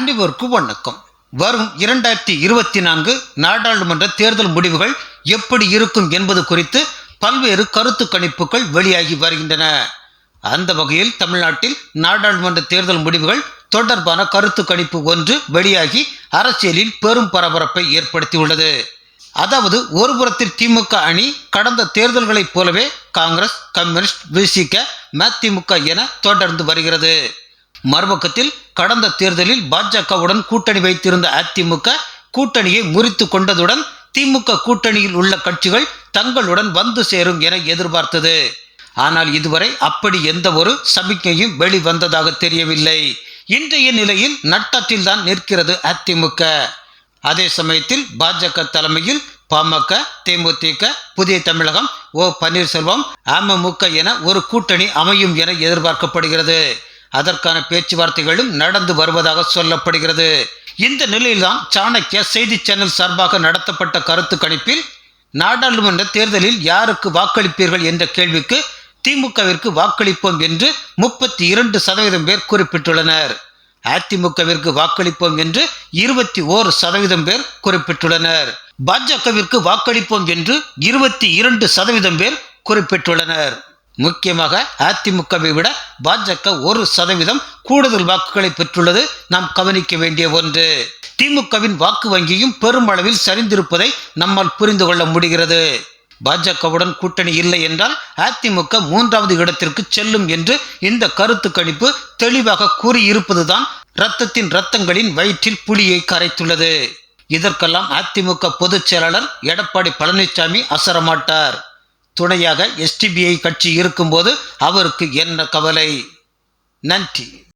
அனைவருக்கு வணக்கம் வரும் இரண்டாயிரத்தி இருபத்தி நான்கு நாடாளுமன்ற தேர்தல் முடிவுகள் எப்படி இருக்கும் என்பது குறித்து பல்வேறு கருத்து கணிப்புகள் வெளியாகி வருகின்றன. அந்த வகையில் தமிழ்நாட்டில் நாடாளுமன்ற தேர்தல் முடிவுகள் தொடர்பான கருத்து கணிப்பு ஒன்று வெளியாகி அரசியலில் பெரும் பரபரப்பை ஏற்படுத்தியுள்ளது. அதாவது ஒருபுறத்தில் திமுக அணி கடந்த தேர்தல்களைப் போலவே காங்கிரஸ் கம்யூனிஸ்ட் விசிக மதிமுக என தொடர்ந்து வருகிறது. மறுபக்கத்தில் கடந்த தேர்தலில் பாஜகவுடன் கூட்டணி வைத்திருந்த அதிமுக கூட்டணியை முறித்து கொண்டதுடன் திமுக கூட்டணியில் உள்ள கட்சிகள் தங்களுடன் வந்து சேரும் என எதிர்பார்த்தது. ஆனால் இதுவரை அப்படி எந்த ஒரு சமிக்கையும் வெளிவந்ததாக தெரியவில்லை. இன்றைய நிலையில் நட்டத்தில் தான் நிற்கிறது அதிமுக. அதே சமயத்தில் பாஜக தலைமையில் பாமக தேமுதிக புதிய தமிழகம் ஓ பன்னீர்செல்வம் அமமுக என ஒரு கூட்டணி அமையும் என எதிர்பார்க்கப்படுகிறது. அதற்கான பேச்சுவார்த்தைகளும் நடந்து வருவதாக சொல்லப்படுகிறது. இந்த நிலையில்தான் சாணக்கிய செய்தி சேனல் சார்பாக நடத்தப்பட்ட கருத்து கணிப்பில் நாடாளுமன்ற தேர்தலில் யாருக்கு வாக்களிப்பீர்கள் என்ற கேள்விக்கு திமுகவிற்கு வாக்களிப்போம் என்று முப்பத்தி இரண்டு சதவீதம் பேர் குறிப்பிட்டுள்ளனர். அதிமுகவிற்கு வாக்களிப்போம் என்று இருபத்தி ஓரு சதவீதம் பேர் குறிப்பிட்டுள்ளனர். பாஜகவிற்கு வாக்களிப்போம் என்று இருபத்தி இரண்டு சதவீதம் பேர் குறிப்பிட்டுள்ளனர். முக்கியமாக அதிமுகவை விட பாஜக ஒரு சதவீதம் கூடுதல் வாக்குகளை பெற்றுள்ளது. நாம் கவனிக்க வேண்டிய ஒன்று. திமுகவின் வாக்கு வங்கியும் பெருமளவில் சரிந்திருப்பதை நம்மால் புரிந்து கொள்ள முடிகிறது. பாஜகவுடன் கூட்டணி இல்லை என்றால் அதிமுக மூன்றாவது இடத்திற்கு செல்லும் என்று இந்த கருத்து கணிப்பு தெளிவாக கூறியிருப்பதுதான் இரத்தத்தின் இரத்தங்களின் வயிற்றில் புலியை கரைத்துள்ளது. இதற்கெல்லாம் அதிமுக பொதுச் செயலாளர் எடப்பாடி பழனிசாமி அசரமாட்டார். துணையாக எஸ்டிபிஐ கட்சி இருக்கும்போது அவருக்கு என்ன கவலை? நன்றி.